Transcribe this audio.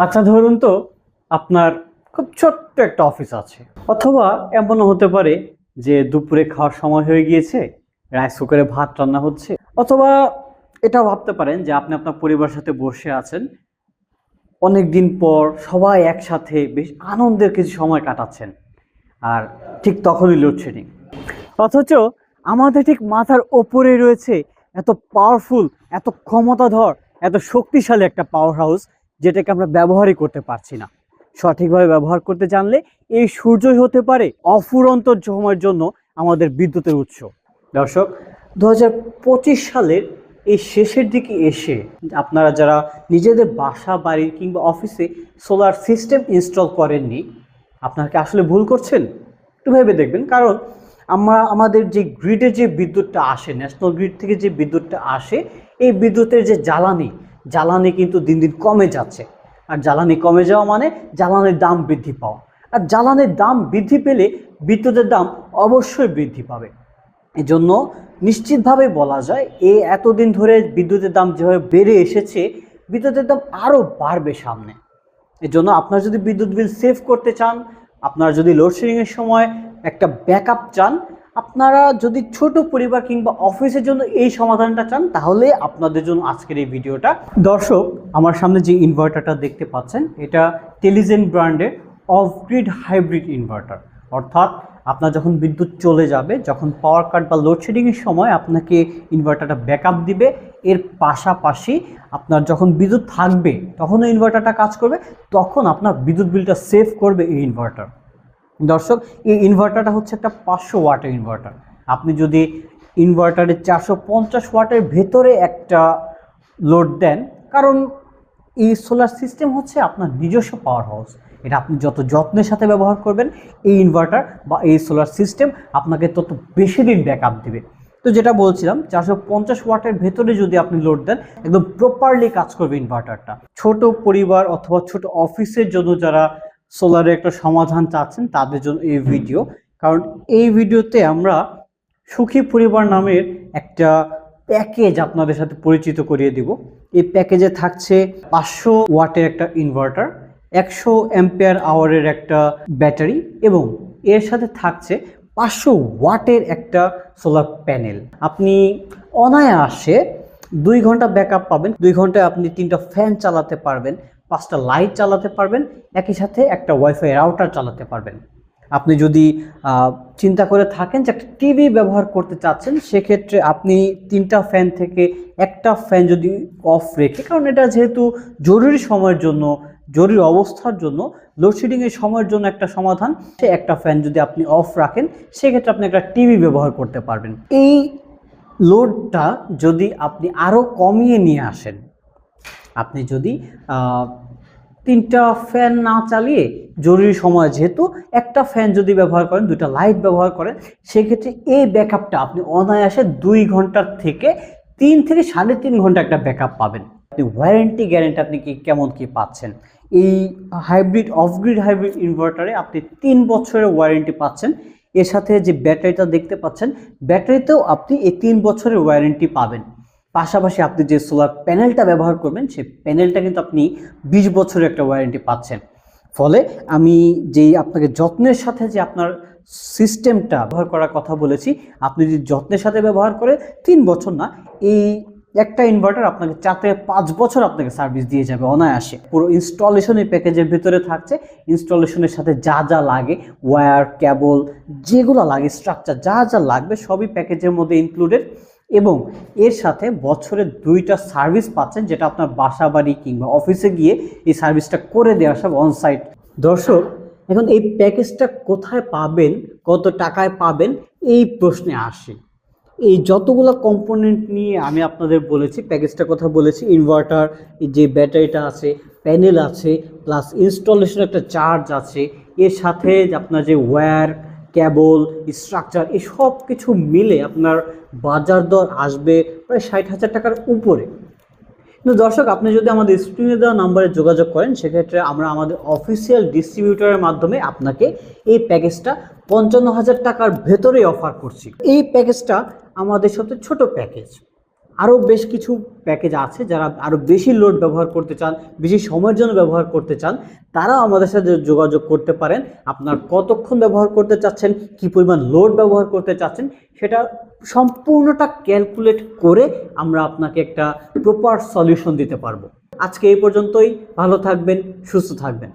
আচ্ছা ধরুন তো আপনার খুব ছোট্ট একটা অফিস আছে, অথবা এমনও হতে পারে যে দুপুরে খাওয়ার সময় হয়ে গিয়েছে, রাইস কুকারে ভাত রান্না হচ্ছে, অথবা এটাও ভাবতে পারেন যে আপনি আপনার পরিবারের সাথে বসে আছেন অনেক দিন পর সবাই একসাথে বেশ আনন্দের কিছু সময় কাটাচ্ছেন, আর ঠিক তখনই লোডশেডিং অথচ আমাদের ঠিক মাথার ওপরে রয়েছে এত পাওয়ারফুল এত ক্ষমতাধর, এত শক্তিশালী একটা পাওয়ার হাউস যেটাকে আমরা ব্যবহারই করতে পারছি না। সঠিকভাবে ব্যবহার করতে জানলে এই সূর্যই হতে পারে অফুরন্ত সময়ের জন্য আমাদের বিদ্যুতের উৎস। দর্শক দু হাজার পঁচিশ সালের এই শেষের দিকে এসে আপনারা যারা নিজেদের বাসা, বাড়ি কিংবা অফিসে সোলার সিস্টেম ইনস্টল করেননি, আপনারা কি আসলে ভুল করছেন? একটু ভেবে দেখবেন, কারণ আমরা, আমাদের যে গ্রিডে যে বিদ্যুৎটা আসে ন্যাশনাল গ্রিড থেকে যে বিদ্যুৎটা আসে, এই বিদ্যুতের যে জ্বালানি জ্বালানি কিন্তু দিন দিন কমে যাচ্ছে। আর জ্বালানি কমে যাওয়া মানে জ্বালানির দাম বৃদ্ধি পাওয়া। আর জ্বালানির দাম বৃদ্ধি পেলে বিদ্যুতের দাম অবশ্যই বৃদ্ধি পাবে। এজন্য নিশ্চিতভাবে বলা যায়, এ এতদিন ধরে বিদ্যুতের দাম যেভাবে বেড়ে এসেছে, বিদ্যুতের দাম আরও বাড়বে সামনে। এর জন্য আপনারা যদি বিদ্যুৎ বিল সেভ করতে চান, আপনারা যদি লোডশেডিংয়ের সময় একটা ব্যাকআপ চান আপনারা যদি ছোট পরিবার কিংবা অফিসের জন্য এই সমাধানটা চান, তাহলে আপনাদের জন্য আজকের এই ভিডিওটা। দর্শক, আমার সামনে যে ইনভার্টারটা দেখতে পাচ্ছেন, এটা টেলিজেন ব্র্যান্ডের অফ গ্রিড হাইব্রিড ইনভার্টার অর্থাৎ আপনার যখন বিদ্যুৎ চলে যাবে, যখন পাওয়ার কাট বা লোডশেডিংয়ের সময় আপনাকে ইনভার্টারটা ব্যাকআপ দিবে, এর পাশাপাশি আপনার যখন বিদ্যুৎ থাকবে, তখনও ইনভার্টারটা কাজ করবে, তখন আপনার বিদ্যুৎ বিলটা সেভ করবে এই ইনভার্টার দর্শক, এই ইনভার্টারটা হচ্ছে একটা পাঁচশো ওয়াটের ইনভার্টার আপনি যদি ইনভার্টারের চারশো পঞ্চাশ ওয়াটের ভেতরে একটা লোড দেন, কারণ এই সোলার সিস্টেম হচ্ছে আপনার নিজস্ব পাওয়ার হাউস এটা আপনি যত যত্নের সাথে ব্যবহার করবেন, এই ইনভার্টার বা এই সোলার সিস্টেম আপনাকে তত বেশি দিন ব্যাকআপ দেবে। তো যেটা বলছিলাম, চারশো পঞ্চাশ ওয়াটের ভেতরে যদি আপনি লোড দেন, একদম প্রপারলি কাজ করবে ইনভার্টারটা ছোট পরিবার অথবা ছোট অফিসের জন্য যারা সোলারের একটা সমাধান চাচ্ছেন তাদের জন্য এই ভিডিও কারণ এই ভিডিওতে আমরা সুখী পরিবার নামের একটা প্যাকেজ আপনাদের সাথে পরিচিত করিয়ে দিব। এই প্যাকেজে থাকছে পাঁচশো ওয়াটের একটা ইনভার্টার একশো অ্যাম্পেয়ার আওয়ারের একটা ব্যাটারি এবং এর সাথে থাকছে পাঁচশো ওয়াটের একটা সোলার প্যানেল আপনি অনায়াসে দুই ঘণ্টা ব্যাকআপ পাবেন, দুই ঘন্টায় আপনি তিনটা ফ্যান চালাতে পারবেন। পাঁচটা লাইট চালাতে পারবেন, একই সাথে একটা ওয়াইফাই রাউটার চালাতে পারবেন। আপনি যদি চিন্তা করে থাকেন যে একটা টিভি ব্যবহার করতে চাচ্ছেন, সেক্ষেত্রে আপনি তিনটা ফ্যান থেকে একটা ফ্যান যদি অফ রেখে, কারণ এটা যেহেতু জরুরি সময়ের জন্য, জরুরি অবস্থার জন্য লোডশেডিংয়ের সময়ের জন্য একটা সমাধান, সে একটা ফ্যান যদি আপনি অফ রাখেন, সেক্ষেত্রে আপনি একটা টিভি ব্যবহার করতে পারবেন। এই লোডটা যদি আপনি আরও কমিয়ে নিয়ে আসেন আপনি যদি তিনটা ফ্যান না চালিয়ে জরুরি সময় যেহেতু একটা ফ্যান যদি ব্যবহার করেন, দুইটা লাইট ব্যবহার করেন, সেক্ষেত্রে এই ব্যাকআপটা আপনি অনায়াসে দুই ঘণ্টার থেকে তিন থেকে সাড়ে তিন ঘণ্টা একটা ব্যাকআপ পাবেন। আপনি ওয়ারেন্টি গ্যারেন্টি আপনি কি, কেমন কি পাচ্ছেন? এই হাইব্রিড, অফগ্রিড হাইব্রিড ইনভার্টারে আপনি তিন বছরের ওয়ারেন্টি পাচ্ছেন। এর সাথে যে ব্যাটারিটা দেখতে পাচ্ছেন, ব্যাটারিতেও আপনি এই তিন বছরের ওয়ারেন্টি পাবেন। পাশাপাশি আপনি যে সোলার প্যানেলটা ব্যবহার করবেন, সেই প্যানেলটা কিন্তু আপনি বিশ বছরের একটা ওয়ারেন্টি পাচ্ছেন। ফলে আমি যেই আপনাকে যত্নের সাথে যে আপনার সিস্টেমটা ব্যবহার করার কথা বলেছি, আপনি যদি যত্নের সাথে ব্যবহার করে তিন বছর না, এই একটা ইনভার্টার আপনাকে চার থেকে পাঁচ বছর আপনাকে সার্ভিস দিয়ে যাবে অনায়াসে। পুরো ইনস্টলেশন এই প্যাকেজের ভিতরে থাকছে। ইনস্টলেশনের সাথে যা যা লাগে ওয়্যার কেবল যেগুলো লাগে স্ট্রাকচার যা যা লাগবে, সবই প্যাকেজের মধ্যে ইনক্লুডেড এবং এর সাথে বছরে দুইটা সার্ভিস পাচ্ছেন, যেটা আপনার বাসা বাড়ি কিংবা অফিসে গিয়ে এই সার্ভিসটা করে দেওয়া সব অনসাইট দর্শক, এখন এই প্যাকেজটা কোথায় পাবেন, কত টাকায় পাবেন, এই প্রশ্নে আসে। এই যতগুলো কম্পোনেন্ট নিয়ে আমি আপনাদের বলেছি প্যাকেজটা কথা বলেছি ইনভার্টার যে ব্যাটারিটা আছে প্যানেল আছে প্লাস ইনস্টলেশন একটা চার্জ আছে, এর সাথে আপনার যে ওয়্যার কেবল স্ট্রাকচার এই সব কিছু মিলে আপনার বাজার দর আসবে প্রায় ষাট হাজার টাকার উপরে। কিন্তু দর্শক, আপনি যদি আমাদের স্ক্রিনে দেওয়া নাম্বারে যোগাযোগ করেন, সেক্ষেত্রে আমরা আমাদের অফিসিয়াল ডিস্ট্রিবিউটরের মাধ্যমে আপনাকে এই প্যাকেজটা পঞ্চান্ন হাজার টাকার ভেতরে অফার করছি। এই প্যাকেজটা আমাদের সাথে ছোট প্যাকেজ আরও বেশ কিছু প্যাকেজ আছে যারা আরও বেশি লোড ব্যবহার করতে চান, বেশি সময়ের জন্য ব্যবহার করতে চান, তারাও আমাদের সাথে যোগাযোগ করতে পারেন। আপনার কতক্ষণ ব্যবহার করতে চাচ্ছেন, কি পরিমাণ লোড ব্যবহার করতে চাচ্ছেন, সেটা সম্পূর্ণটা ক্যালকুলেট করে আমরা আপনাকে একটা প্রপার সলিউশন দিতে পারব। আজকে এই পর্যন্তই, ভালো থাকবেন, সুস্থ থাকবেন।